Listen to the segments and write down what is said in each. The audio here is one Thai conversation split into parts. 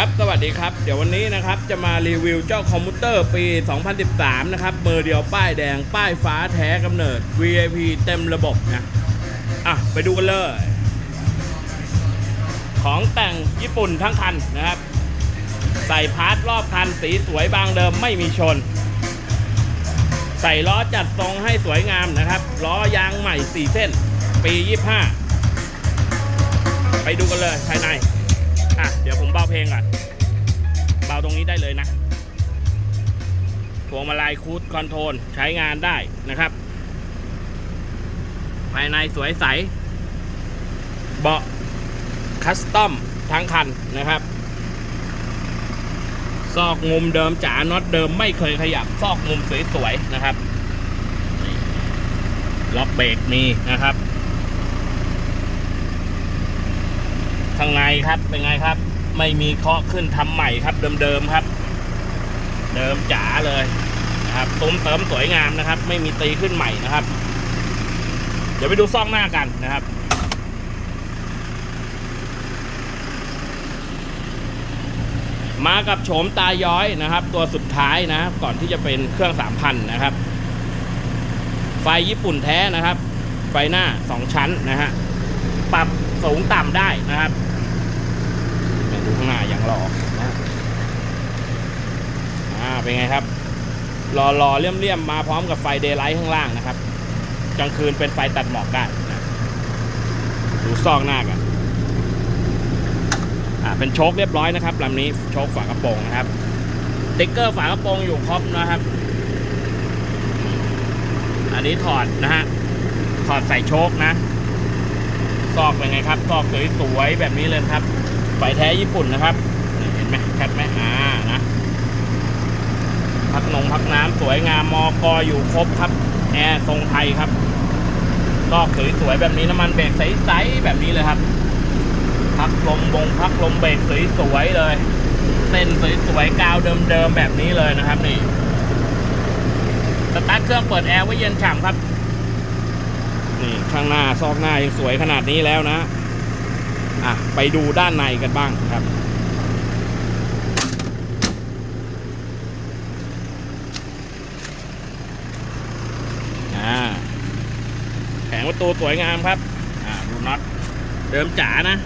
ครับสวัสดีครับ เดี๋ยววันนี้นะครับจะมารีวิวเจ้าคอมพิวเตอร์ปี 2013 นะครับมือเดียวป้ายแดงป้ายฟ้าแท้กำเนิด VIP เต็มระบบนะอะไปดูกันเลย ของแต่งญี่ปุ่นทั้งคันนะครับ ใส่พาร์ทรอบคันสีสวยบางเดิมไม่มีชน ใส่ล้อจัดทรงให้สวยงามนะครับ ล้อยางใหม่ 4 เส้น ปี 25 ไปดูกันเลยภายใน อะ เดี๋ยวผมเบาเพลงก่อน เบาตรงนี้ได้เลยนะพวงมาลัยคูดคอนโทรลใช้งานได้นะครับ ภายในสวยใส เบาะคัสตอมทั้งคันนะครับ ซอกมุมเดิมจ๋าน็อตเดิมไม่เคยขยับ ซอกมุมสวยๆนะครับ ล็อกเบรกมีนะครับ ข้างในครับเป็นไงครับ ไม่มีเคาะขึ้นทำใหม่ครับ เดิมๆครับ เดิมจ๋าเลยนะครับตุ้มเติมสวยงามนะครับ ไม่มีตีขึ้นใหม่นะครับ เดี๋ยวไปดูซ่องหน้ากันนะครับมากับโฉมตาย้อยนะครับ ตัวสุดท้ายนะครับก่อนที่จะเป็นเครื่องสามพันนะครับ ไฟญี่ปุ่นแท้นะครับ ไฟหน้าสองชั้นนะฮะปรับสูงต่ำได้นะครับ ดูข้างหน้าอย่างหล่อนะอ่าเป็นไงครับรอรอเลี่ยมเลี่ยมๆมาพร้อมกับไฟเดย์ไลท์ข้างล่างนะครับกลางคืนเป็นไฟตัดหมอกได้นะดูซองหน้ากันอ่าเป็นโชคเรียบร้อยนะครับลำนี้โชคฝากระโปรงนะครับติ๊กเกอร์ฝากระโปรงอยู่ครบนะครับ อันนี้ถอดนะฮะถอดใส่โชคนะซอกเป็นไงครับซอกสวยๆแบบนี้เลยครับ ไฟแท้ญี่ปุ่นนะครับเห็นไหมแคปไหมอ่านะพักนงพักน้ำสวยงามมอกออยู่ครบครับแอร์ทรงไทยครับซอกสวยๆแบบนี้น้ำมันเบรกใสๆแบบนี้เลยครับ พักลมบงพักลมเบรกสวยๆเลย เส้นสวยๆกาวเดิมๆแบบนี้เลยนะครับนี่สตาร์ทเครื่องเปิดแอร์ไว้เย็นฉ่ำครับ นี่ข้างหน้าซอกหน้ายังสวยขนาดนี้แล้วนะ อะไปดูด้านในกันบ้างครับอ่าแผงประตูสวยงามครับอ่าดูน็อตเดิมจ๋านะ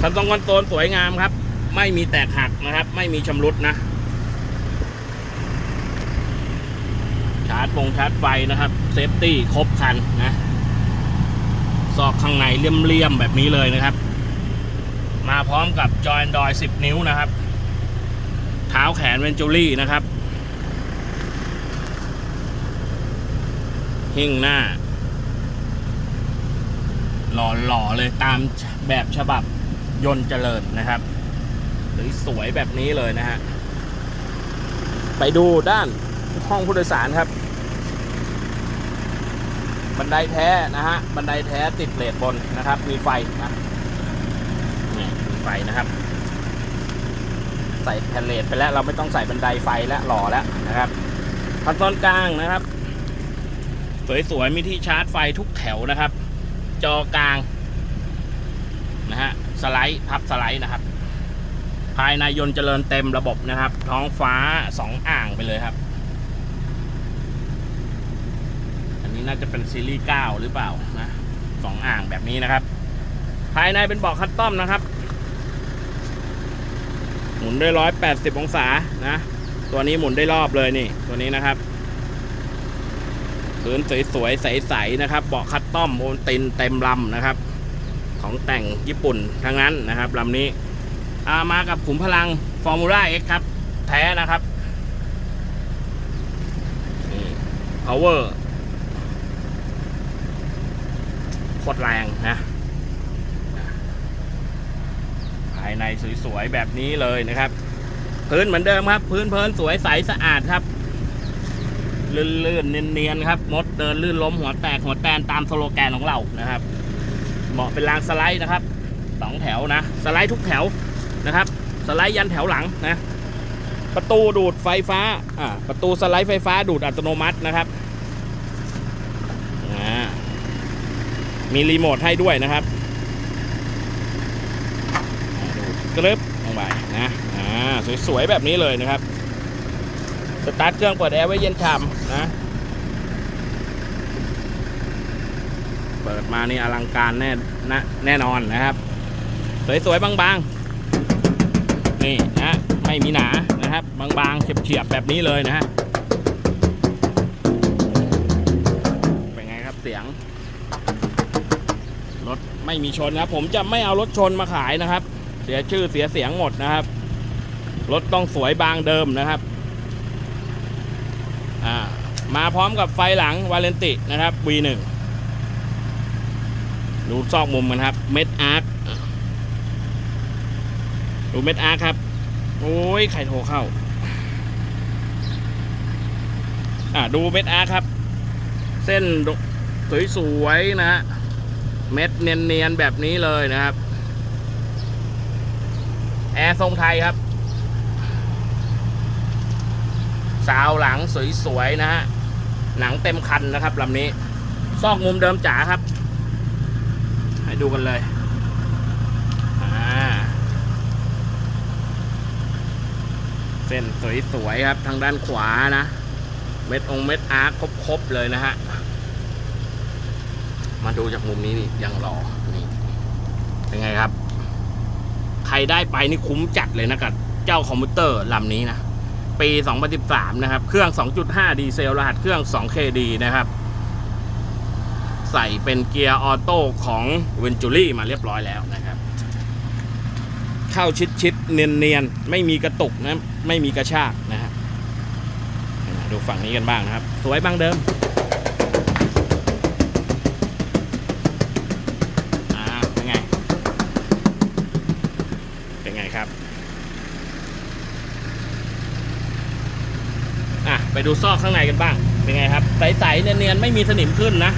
คันตรงคอนโซลสวยงามครับ ไม่มีแตกหักนะครับ ไม่มีชำรุดนะ ชาร์จฟงชาร์จไฟนะครับ เซฟตี้ครบคันนะ ซอกข้างในเลี่ยมๆแบบนี้เลยนะครับ มาพร้อมกับจอยดอย 10 นิ้วนะครับ เท้าแขนเวนจูรี่นะครับ หิ้งหน้า หล่อๆเลยตามแบบฉบับยนต์เจริญนะครับสวยๆแบบนี้เลยนะฮะไปดูด้านห้องผู้โดยสารครับ บันไดแท้นะฮะบันไดแท้ติดเลดบนนะครับ มีไฟนะนี่มีไฟนะครับ ใส่แผ่นเลดไปแล้วเราไม่ต้องใส่บันไดไฟแล้วหล่อแล้วนะครับขั้นตอนกลางนะครับ สวยๆมีที่ชาร์จไฟทุกแถวนะครับ จอกลางนะฮะสไลด์พับสไลด์นะครับ ภายในยนต์เจริญเต็มระบบนะครับ ท้องฟ้าสองอ่างไปเลยครับ อั น่าจะเป็นซีรีส์ 9 หรือเปล่านะสองอ่างแบบนี้นะครับ ภายในเป็นเบาะคัสตอมนะครับ หมุนได้ร้อยแปดสิบองศานะ ตัวนี้หมุนได้รอบเลยนี่ ตัวนี้นะครับพื้นสวยๆใสๆนะครับเบาะคัสตอมโอนตินเต็มลำนะครับ ของแต่งญี่ปุ่นทั้งนั้นนะครับลำนี้ามากับขุมพลัง Formula X ครับ แท้นะครับ นี่ power โค ตรแรงนะ ภายในสวยๆ แบบนี้เลยนะครับ พื้นเหมือนเดิมครับ พื้นเพลินสวยใสสะอาดครับ ลื่นๆ เนียนๆ ครับ มดเดินลื่นล้มหัวแตกหัวแตนตามสโลแกนของเรานะครับ เหมาะเป็นรางสไลด์นะครับสองแถวนะ สไลด์ทุกแถวนะครับ สไลด์ยันแถวหลังนะ ประตูดูดไฟฟ้า อ่า ประตูสไลด์ไฟฟ้าดูดอัตโนมัตินะครับ อ่า มีรีโมทให้ด้วยนะครับดูกรึบลงไปนะอ่าสวยๆแบบนี้เลยนะครับสตาร์ทเครื่องเปิดแอร์ไว้เย็นฉ่ำนะเปิดมานี่อลังการแน่นะแน่นอนนะครับ สวยๆบางๆ นี่นะไม่มีหนานะครับ บางๆเฉียบๆแบบนี้เลยนะฮะเป็นไงครับเสียง ไม่มีชนนะครับ ผมจะไม่เอารถชนมาขายนะครับ เสียชื่อเสียเสียงหมดนะครับ รถต้องสวยบางเดิมนะครับอ่ามาพร้อมกับไฟหลังวาเลนตินะครับ V1 ดูซอกมุมกันครับ เม็ดอาร์คดูเม็ดอาร์คครับ โอ้ยใครโทรเข้า อ่าดูเม็ดอาร์คครับ เส้นสวยๆนะฮะ เม็ดเนียนๆแบบนี้เลยนะครับ แอร์ทรงไทยครับ สาวหลังสวยๆนะฮะ หนังเต็มคันนะครับลำนี้ ซอกมุมเดิมจ๋าครับ ให้ดูกันเลยเส้นสวยๆครับทางด้านขวานะ เม็ดองเม็ดอาร์คครบๆเลยนะฮะ มาดูจากมุมนี้นี่ยังรอนี่เป็นไงครับ ใครได้ไปนี่คุ้มจัดเลยนะกับเจ้าคอมพิวเตอร์ลำนี้นะปี 2013 นะครับ เครื่อง 2.5 ดีเซล รหัสเครื่อง 2KD นะครับ ใส่เป็นเกียร์ออโต้ของเวนจูรี่มาเรียบร้อยแล้วนะครับ เข้าชิดๆเนียนๆไม่มีกระตุกนะ ไม่มีกระชากนะฮะดูฝั่งนี้กันบ้างนะครับ สวยบ้างเดิม อ่าเป็นไง เป็นไงครับ อะไปดูซอกข้างในกันบ้าง เป็นไงครับ ใสๆเนียนๆไม่มีสนิมขึ้นนะ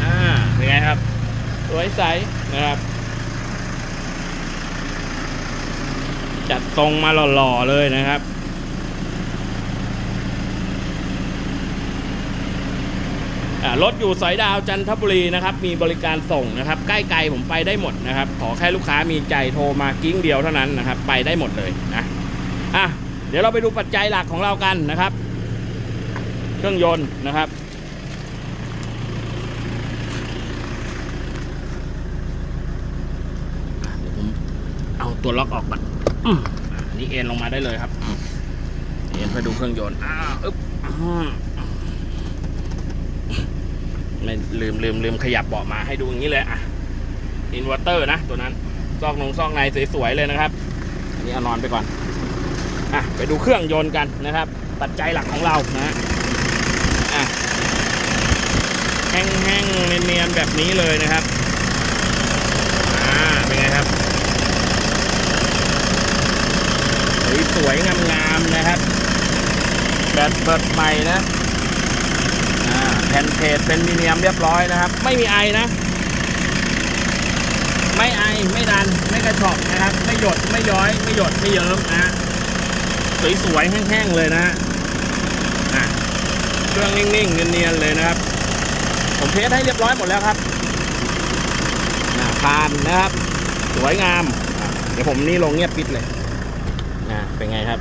อ่า เป็นไงครับ สวยใสนะครับ จัดทรงมาหล่อๆเลยนะครับรถอยู่สอยดาวจันทบุรีนะครับ มีบริการส่งนะครับ ใกล้ไกลผมไปได้หมดนะครับ ขอแค่ลูกค้ามีใจโทรมากิ้งเดียวเท่านั้นนะครับ ไปได้หมดเลยนะ อะ เดี๋ยวเราไปดูปัจจัยหลักของเรากันนะครับ เครื่องยนต์นะครับ เดี๋ยวผมเอาตัวล็อกออกก่อนนี่เอ็นลงมาได้เลยครับ เอ็นเพื่อดูเครื่องยนต์อ้าวอึ๊บไม่ลืมลืมลืมขยับเบาะมาให้ดูอย่างนี้เลยอะอินเวอร์เตอร์นะ ตัวนั้น ซอกนงซอกในสวยๆเลยนะครับ อันนี้เอานอนไปก่อน อะไปดูเครื่องยนต์กันนะครับ ปัจจัยหลักของเรานะฮะอะแห้งๆเนียนๆแบบนี้เลยนะครับอ่าเป็นไงครับสวยๆงามๆนะครับแบตเปิดใหม่นะอ่าแผ่นเพจเป็นมิเนียมเรียบร้อยนะครับ ไม่มีไอนะ ไม่ไอไม่ดันไม่กระชอกนะครับ ไม่หยดไม่ย้อย ไม่หยดไม่เยิ้มนะ สวยๆแห้งๆเลยนะฮะเครื่องนิ่งๆเนียนๆเลยนะครับ ผมเทสให้เรียบร้อยหมดแล้วครับนะผ่านนะครับ สวยงาม เดี๋ยวผมนี่ลงเงียบปิดเลยนะเป็นไงครับ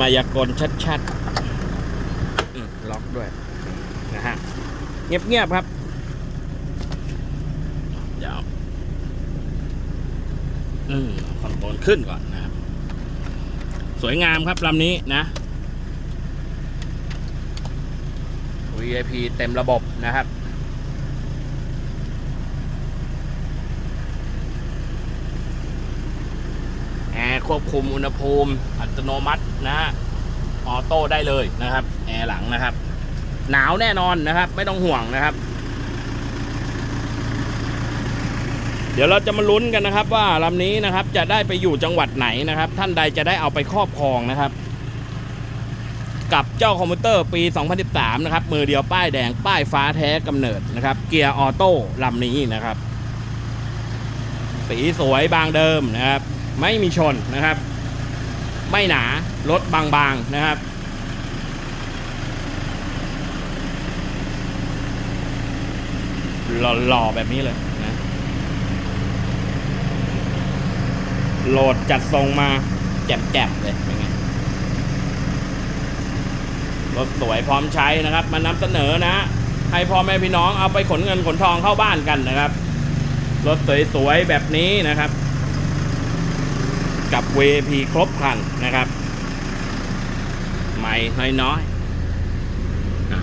มายากลชัดๆล็อกด้วยนะฮะเงียบๆครับเดี๋ยวอืมคอนโทรลขึ้นก่อนนะครับ สวยงามครับลำนี้นะ VIP เต็มระบบนะครับ แอร์ควบคุมอุณหภูมิอัตโนมัตินะฮะออโต้ได้เลยนะครับ แอร์หลังนะครับ หนาวแน่นอนนะครับ ไม่ต้องห่วงนะครับ ดี๋ยวเราจะมาลุ้นกันนะครับ ว่าลำนี้นะครับจะได้ไปอยู่จังหวัดไหนนะครับ ท่านใดจะได้เอาไปครอบครองนะครับ กับเจ้าคอมพิวเตอร์ปี 2013 นะครับ มือเดียวป้ายแดงป้ายฟ้าแท้กำเนิดนะครับ เกียร์ออโต้ลำนี้นะครับ สีสวยบางเดิมนะครับ ไม่มีชนนะครับ ไม่หนารถบางๆนะครับหล่อๆแบบนี้เลยนะ โหลดจัดทรงมาแจ่มๆเลยเป็นไงรถสวยพร้อมใช้นะครับ มานำเสนอนะ ให้พ่อแม่พี่น้องเอาไปขนเงินขนทองเข้าบ้านกันนะครับรถสวยๆแบบนี้นะครับ กับ VP ครบครันนะครับ ใหม่น้อยๆอะ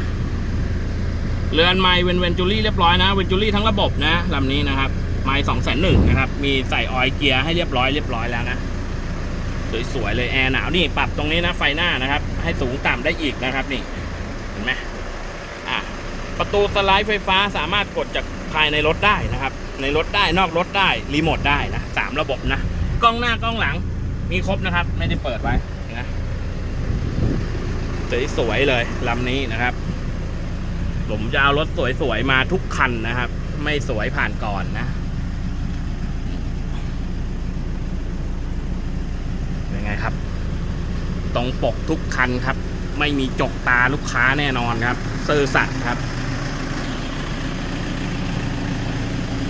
เรือนไม้เวนเวนจูรี่เรียบร้อยนะเวนจูรี่ทั้งระบบนะลำนี้นะครับ ไม้สองแสนหนึ่งนะครับ มีใส่ออยเกียร์ให้เรียบร้อยเรียบร้อยแล้วนะสวยๆเลยแอร์หนาวนี่ปรับตรงนี้นะไฟหน้านะครับ ให้สูงต่ำได้อีกนะครับนี่เห็นไหมอะประตูสไลด์ไฟฟ้าสามารถกดจากภายในรถได้นะครับ ในรถได้นอกรถได้รีโมทได้นะสามระบบนะกล้องหน้ากล้องหลัง มีครบนะครับ ไม่ได้เปิดไว้นะสวยๆเลยลำนี้นะครับ ผมจะเอารถสวยๆมาทุกคันนะครับ ไม่สวยผ่านก่อนนะ เป็น ไงครับ ตรงปกทุกคันครับ ไม่มีจกตาลูกค้าแน่นอนครับ ซื่อสัตย์ครับ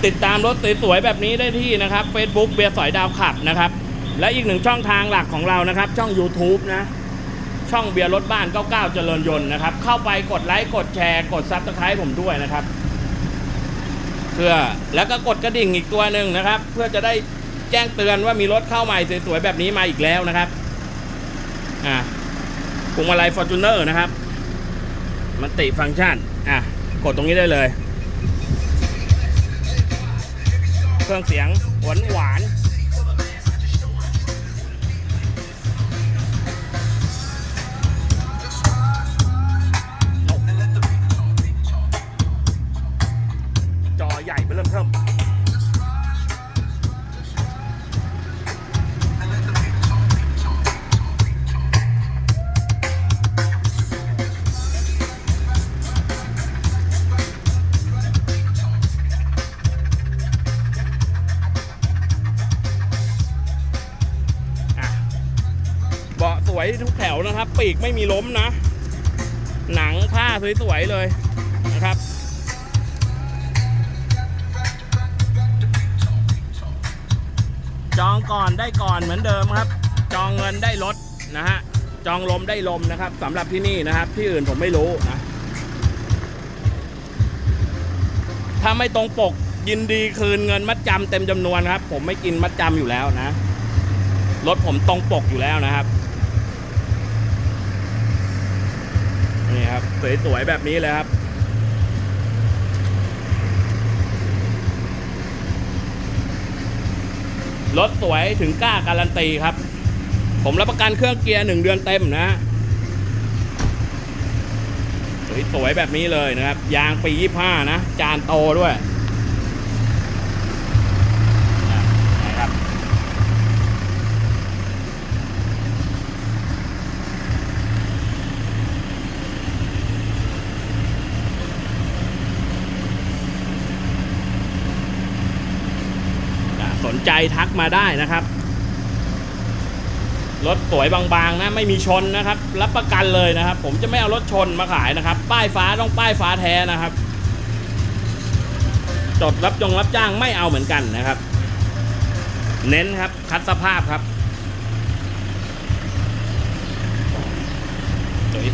ติดตามรถสวยๆแบบนี้ได้ที่นะครับ Facebook เบียร์สอยดาวขับนะครับ และอีกหนึ่งช่องทางหลักของเรานะครับ ช่อง YouTube นะช่องเบียร์รถบ้าน 99 เจริญยนต์นะครับ เข้าไปกดไลค์ กดแชร์ กดซับสไครต์ผมด้วยนะครับ เพื่อแล้วก็กดกระดิ่งอีกตัวหนึ่งนะครับ เพื่อจะได้ แจ้งเตือนว่ามีรถเข้าใหม่สวยๆแบบนี้มาอีกแล้วนะครับ อ่าพวงมาลัยฟอร์จูเนอร์นะครับ มันติฟังก์ชัน อะ กดตรงนี้ได้เลย เครื่องเสียงหวานหวาน วยทุกแถวนะครับ ปีกไม่มีล้มนะ หนังผ้าสวยๆเลยนะครับจองก่อนได้ก่อนเหมือนเดิมครับ จองเงินได้รถนะฮะจองลมได้ลมนะครับสำหรับที่นี่นะครับ ที่อื่นผมไม่รู้นะถ้าไม่ตรงปกยินดีคืนเงินมัดจำเต็มจำนวนครับ ผมไม่กินมัดจำอยู่แล้วนะรถผมตรงปกอยู่แล้วนะครับ ครับสวยๆแบบนี้เลยครับรถสวยถึงกล้าการันตีครับ ผมรับประกันเครื่องเกียร์หนึ่งเดือนเต็มนะสวยๆแบบนี้เลยนะครับ ยางปี 25 นะ จานโตด้วย ใจทักมาได้นะครับ รถสวยบางๆนะไม่มีชนนะครับ รับประกันเลยนะครับ ผมจะไม่เอารถชนมาขายนะครับ ป้ายฟ้าต้องป้ายฟ้าแท้นะครับ จดรับจงรับจ้างไม่เอาเหมือนกันนะครับ เน้นครับ คัดสภาพครับ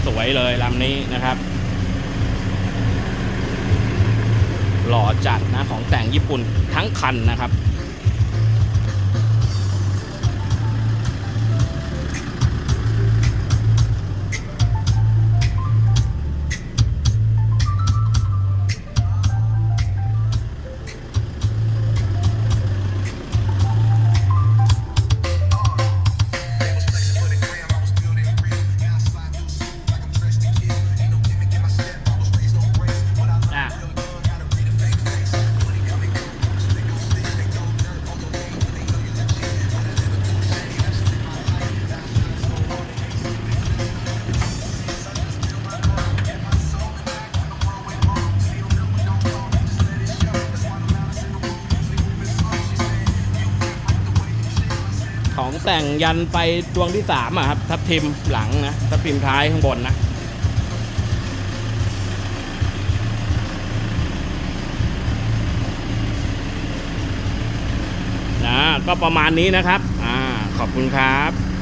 สวยๆเลยลำนี้นะครับหล่อจัดนะของแต่งญี่ปุ่นทั้งคันนะครับ แต่งยันไปดวงที่สามอะครับ ทับทิมหลังนะ ทับทิมท้ายข้างบนนะ นะ ก็ประมาณนี้นะครับ อ่า ขอบคุณครับ